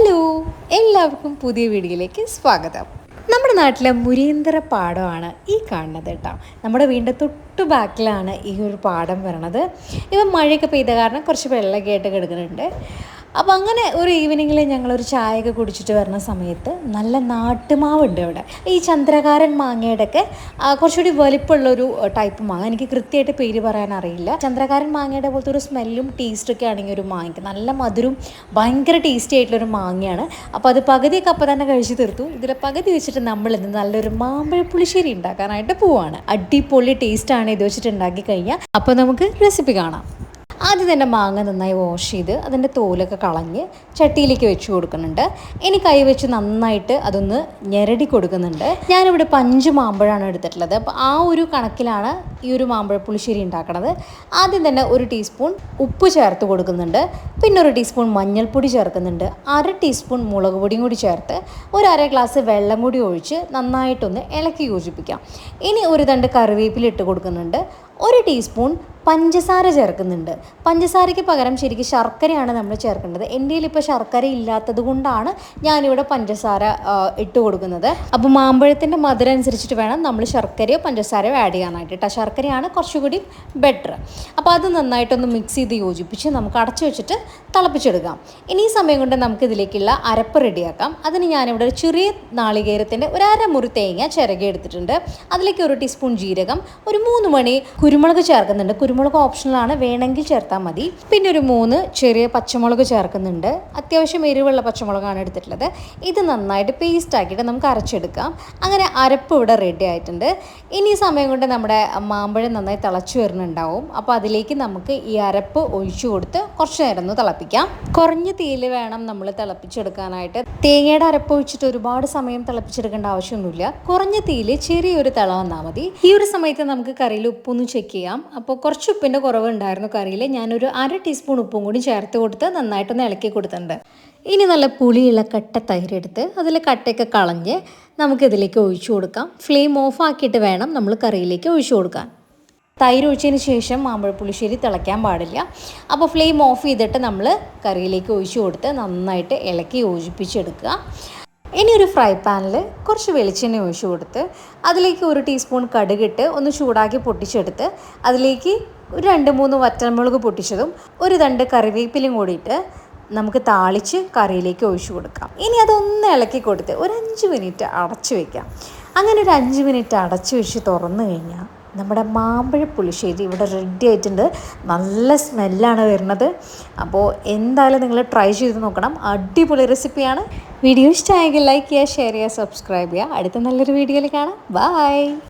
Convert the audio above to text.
Hello എല്ലാവർക്കും പുതിയ വീഡിയോയിലേക്ക് സ്വാഗതം. നമ്മുടെ നാട്ടിലെ മുരീന്ദ്ര പാടമാണ് ഈ കാണുന്നത് കേട്ടോ. നമ്മുടെ വീടിന്റെ തൊട്ട് ബാക്കിലാണ് ഈ ഒരു പാടം വരണത്. ഇപ്പം മഴയൊക്കെ പെയ്ത കാരണം കുറച്ച് വെള്ളമൊക്കെ ആയിട്ട് കിടക്കുന്നുണ്ട്. അപ്പോൾ അങ്ങനെ ഒരു ഈവനിങ്ങിൽ ഞങ്ങളൊരു ചായയൊക്കെ കുടിച്ചിട്ട് വരുന്ന സമയത്ത് നല്ല നാട്ടുമാവുണ്ട് ഇവിടെ ഈ ചന്ദ്രകാരൻ മാങ്ങയുടെ ഒക്കെ കുറച്ചുകൂടി വലിപ്പമുള്ളൊരു ടൈപ്പ് മാങ്ങ. എനിക്ക് കൃത്യമായിട്ട് പേര് പറയാൻ അറിയില്ല. ചന്ദ്രകാരൻ മാങ്ങയുടെ പോലത്തെ ഒരു സ്മെല്ലും ടേസ്റ്റൊക്കെ ആണെങ്കിൽ ഒരു മാങ്ങയ്ക്ക് നല്ല മധുരം ഭയങ്കര ടേസ്റ്റി ആയിട്ടുള്ളൊരു മാങ്ങയാണ്. അപ്പോൾ അത് പകുതിയൊക്കെ അപ്പം തന്നെ കഴിച്ച് തീർത്തു. ഇതിലെ പകുതി വെച്ചിട്ട് നമ്മൾ ഇന്ന് നല്ലൊരു മാമ്പഴ പുളിശ്ശേരി ഉണ്ടാക്കാനായിട്ട് പോവാണ്. അടിപൊളി ടേസ്റ്റാണ് ഇത് വെച്ചിട്ട് ഉണ്ടാക്കി കഴിഞ്ഞാൽ അപ്പോൾ നമുക്ക് റെസിപ്പി കാണാം. ആദ്യം തന്നെ മാങ്ങ നന്നായി വാഷ് ചെയ്ത് അതിന്റെ തോലൊക്കെ കളഞ്ഞ് ചട്ടിയിലേക്ക് വെച്ച് കൊടുക്കുന്നുണ്ട്. ഇനി കൈ വെച്ച് നന്നായിട്ട് അതൊന്ന് ഞെരടി കൊടുക്കുന്നുണ്ട്. ഞാനിവിടെ പഞ്ച് മാമ്പഴമാണ് എടുത്തിട്ടുള്ളത്. അപ്പോൾ ആ ഒരു കണക്കിലാണ് ഈ ഒരു മാമ്പഴ പുളിശ്ശേരി ഉണ്ടാക്കുന്നത് ആദ്യം തന്നെ ഒരു ടീസ്പൂൺ ഉപ്പ് ചേർത്ത് കൊടുക്കുന്നുണ്ട്. പിന്നെ ഒരു ടീസ്പൂൺ മഞ്ഞൾപ്പൊടി ചേർക്കുന്നുണ്ട്. അര ടീസ്പൂൺ മുളക് പൊടിയും കൂടി ചേർത്ത് ഒരു അര ഗ്ലാസ് വെള്ളം കൂടി ഒഴിച്ച് നന്നായിട്ടൊന്ന് ഇളക്കി യോജിപ്പിക്കാം. ഇനി ഒരു തണ്ട് കറിവേപ്പില ഇട്ട് കൊടുക്കുന്നുണ്ട്. ഒരു ടീസ്പൂൺ പഞ്ചസാര ചേർക്കുന്നുണ്ട്. പഞ്ചസാരയ്ക്ക് പകരം ശരിക്കും ശർക്കരയാണ് നമ്മൾ ചേർക്കേണ്ടത്. എന്റെ ഇപ്പോൾ ശർക്കര ഇല്ലാത്തത് കൊണ്ടാണ് ഞാനിവിടെ പഞ്ചസാര ഇട്ട് കൊടുക്കുന്നത്. അപ്പോൾ മാമ്പഴത്തിന്റെ മധുരം അനുസരിച്ചിട്ട് വേണം നമ്മൾ ശർക്കരയോ പഞ്ചസാരയോ ആഡ് ചെയ്യാനായിട്ട്. കേട്ടോ ശർക്കരയാണ് കുറച്ചുകൂടി ബെറ്റർ അപ്പോൾ അത് നന്നായിട്ടൊന്ന് മിക്സ് ചെയ്ത് യോജിപ്പിച്ച് നമുക്ക് അടച്ചു വെച്ചിട്ട് തിളപ്പിച്ചെടുക്കാം. ഇനി സമയം കൊണ്ട് നമുക്ക് ഇതിലേക്കുള്ള അരപ്പ് റെഡിയാക്കാം അതിന് ഞാനിവിടെ ഒരു ചെറിയ നാളികേരത്തിന്റെ ഒരു അരമുറി തേങ്ങ ചിരകി എടുത്തിട്ടുണ്ട്. അതിലേക്ക് ഒരു ടീസ്പൂൺ ജീരകം ഒരു മൂന്ന് മണി കുരുമുളക് ചേർക്കുന്നുണ്ട്. കുരുമുളക് ഓപ്ഷണലാണ് വേണമെങ്കിൽ ചേർത്താൽ മതി. പിന്നെ ഒരു മൂന്ന് ചെറിയ പച്ചമുളക് ചേർക്കുന്നുണ്ട്. അത്യാവശ്യം എരിവുള്ള പച്ചമുളകാണ് എടുത്തിട്ടുള്ളത്. ഇത് നന്നായിട്ട് പേസ്റ്റ് ആക്കിയിട്ട് നമുക്ക് അരച്ചെടുക്കാം. അങ്ങനെ അരപ്പ് ഇവിടെ റെഡി ആയിട്ടുണ്ട്. ഇനി സമയം കൊണ്ട് നമ്മുടെ മാമ്പഴം നന്നായി തിളച്ചു വരുന്നുണ്ടാവും. അപ്പോൾ അതിലേക്ക് നമുക്ക് ഈ അരപ്പ് ഒഴിച്ചു കൊടുത്ത് കുറച്ച് നേരം ഒന്ന് തിളപ്പിക്കാം. കുറഞ്ഞ തീയിൽ വേണം നമ്മൾ തിളപ്പിച്ചെടുക്കാനായിട്ട്. തേങ്ങയുടെ അരപ്പ് ഒഴിച്ചിട്ട് ഒരുപാട് സമയം തിളപ്പിച്ചെടുക്കേണ്ട ആവശ്യമൊന്നുമില്ല. കുറഞ്ഞ തീയിൽ ചെറിയൊരു തിള വന്നാൽ മതി. ഈ ഒരു സമയത്ത് നമുക്ക് കറിയിൽ ഉപ്പൊന്ന് ചെക്ക് ചെയ്യാം. അപ്പോൾ കുറച്ച് ഉപ്പിന്റെ കുറവ് ഉണ്ടായിരുന്നു കറിയിൽ. ഞാനൊരു അര ടീസ്പൂൺ ഉപ്പും കൂടി ചേർത്ത് കൊടുത്ത് നന്നായിട്ടൊന്ന് ഇളക്കി കൊടുത്തിട്ടുണ്ട്. ഇനി നല്ല പുളിയുള്ള കട്ട തൈരെടുത്ത് അതിൽ കട്ടയൊക്കെ കളഞ്ഞ് നമുക്കിതിലേക്ക് ഒഴിച്ചു കൊടുക്കാം. ഫ്ലെയിം ഓഫ് ആക്കിയിട്ട് വേണം നമ്മൾ കറിയിലേക്ക് ഒഴിച്ചു കൊടുക്കാൻ. തൈര് ഒഴിച്ചതിന് ശേഷം മാമ്പഴപ്പുളിശ്ശേരി തിളയ്ക്കാൻ പാടില്ല. അപ്പോൾ ഫ്ലെയിം ഓഫ് ചെയ്തിട്ട് നമ്മൾ കറിയിലേക്ക് ഒഴിച്ചു കൊടുത്ത് നന്നായിട്ട് ഇളക്കി യോജിപ്പിച്ചെടുക്കുക. ഇനി ഒരു ഫ്രൈ പാനിൽ കുറച്ച് വെളിച്ചെണ്ണ ഒഴിച്ചു കൊടുത്ത് അതിലേക്ക് ഒരു ടീസ്പൂൺ കടുകിട്ട് ഒന്ന് ചൂടാക്കി പൊട്ടിച്ചെടുത്ത് അതിലേക്ക് ഒരു രണ്ട് മൂന്ന് വറ്റൽമുളക് പൊട്ടിച്ചതും ഒരു രണ്ട് കറിവേപ്പിലും കൂടിയിട്ട് നമുക്ക് താളിച്ച് കറിയിലേക്ക് ഒഴിച്ചു കൊടുക്കാം. ഇനി അതൊന്ന് ഇളക്കി കൊടുത്ത് ഒരു അഞ്ച് മിനിറ്റ് അടച്ചു വയ്ക്കാം അങ്ങനെ ഒരു അഞ്ച് മിനിറ്റ് അടച്ചു വെച്ച് തുറന്നു കഴിഞ്ഞാൽ നമ്മുടെ മാമ്പഴ പുളിശ്ശേരി ഇവിടെ റെഡി ആയിട്ടുണ്ട്. നല്ല സ്മെല്ലാണ് വരുന്നത്. അപ്പോൾ എന്തായാലും നിങ്ങൾ ട്രൈ ചെയ്ത് നോക്കണം. അടിപൊളി റെസിപ്പിയാണ് വീഡിയോ ഇഷ്ടമായെങ്കിൽ ലൈക്ക് ചെയ്യുക ഷെയർ ചെയ്യുക സബ്സ്ക്രൈബ് ചെയ്യുക. അടുത്ത നല്ലൊരു വീഡിയോയിൽ കാണാം. ബൈ